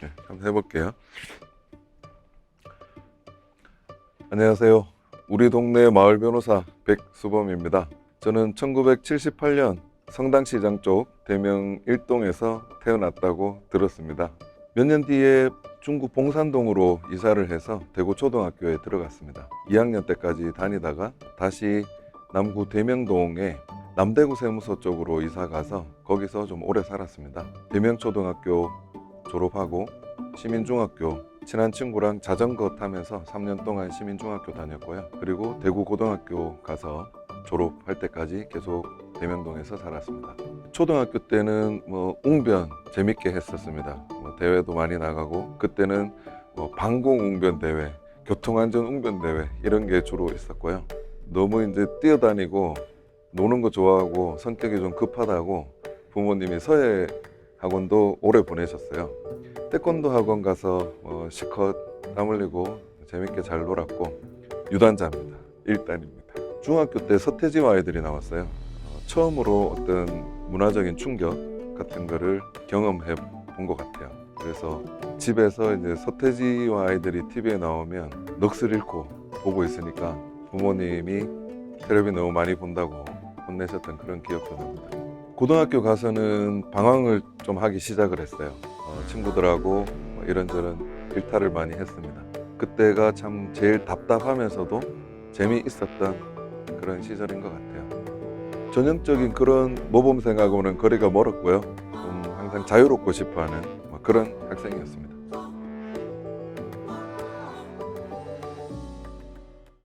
네, 한번 해볼게요. 안녕하세요. 우리 동네 마을 변호사 백수범입니다. 저는 1978년 성당시장 쪽 대명 1동에서 태어났다고 들었습니다. 몇 년 뒤에 중구 봉산동으로 이사를 해서 대구 초등학교에 들어갔습니다. 2학년 때까지 다니다가 다시 남구 대명동에 남대구 세무서 쪽으로 이사 가서 거기서 좀 오래 살았습니다. 대명초등학교 졸업하고 시민중학교 친한 친구랑 자전거 타면서 3년 동안 시민중학교 다녔고요. 그리고 대구 고등학교 가서 졸업할 때까지 계속 대명동에서 살았습니다. 초등학교 때는 뭐 웅변 재밌게 했었습니다. 뭐 대회도 많이 나가고 그때는 뭐 방공 웅변 대회, 교통안전 웅변 대회 이런 게 주로 있었고요. 너무 이제 뛰어다니고 노는 거 좋아하고 성격이 좀 급하다고 부모님이 서예 학원도 오래 보내셨어요. 태권도 학원 가서 어, 실컷 땀 흘리고 재밌게 잘 놀았고 유단자입니다. 일단입니다. 중학교 때 서태지와 아이들이 나왔어요. 어, 처음으로 어떤 문화적인 충격 같은 거를 경험해 본 것 같아요. 그래서 집에서 이제 서태지와 아이들이 TV에 나오면 넋을 잃고 보고 있으니까 부모님이 텔레비 너무 많이 본다고 혼내셨던 그런 기억도 납니다. 고등학교 가서는 방황을 좀 하기 시작을 했어요. 어, 친구들하고 뭐 이런저런 일탈을 많이 했습니다. 그때가 참 제일 답답하면서도 재미있었던 그런 시절인 것 같아요. 전형적인 그런 모범생하고는 거리가 멀었고요. 좀 항상 자유롭고 싶어하는 뭐 그런 학생이었습니다.